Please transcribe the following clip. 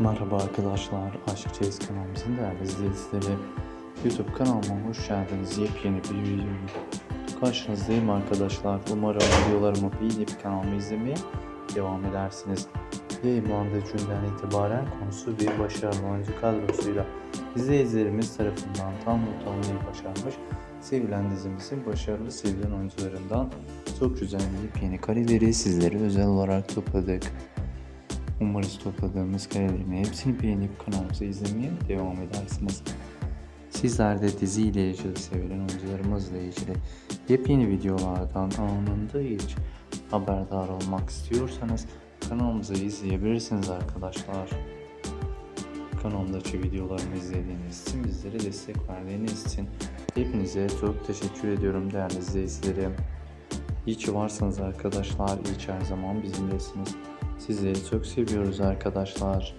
Merhaba arkadaşlar, Aşk Çeyiz kanalımızın değerli izleyicileri. YouTube kanalıma hoş geldiniz. Yepyeni bir video karşınızdayım arkadaşlar. Umarım videolarımı beğenip kanalımı izlemeye devam edersiniz. Yayınlandığı günden itibaren konusu bir başarılı oyuncu kadrosuyla izleyicilerimiz tarafından tam not başarmış. Sevilen dizimizin başarılı sevilen oyuncularından çok güzel yepyeni kareleri sizlere özel olarak topladık. Umarız topladığımız karelerin hepsini beğenip kanalımızı izlemeye devam edersiniz. Sizler de dizi ile ilgili sevilen oyuncularımızla ilgili yepyeni videolardan anında hiç haberdar olmak istiyorsanız kanalımızı izleyebilirsiniz arkadaşlar. Kanalımdaki videolarımı izlediğiniz için, bizlere destek verdiğiniz için hepinize çok teşekkür ediyorum değerli izleyicilerim. İyi ki varsınız arkadaşlar. İyi ki her zaman bizimlesiniz. Sizleri çok seviyoruz arkadaşlar.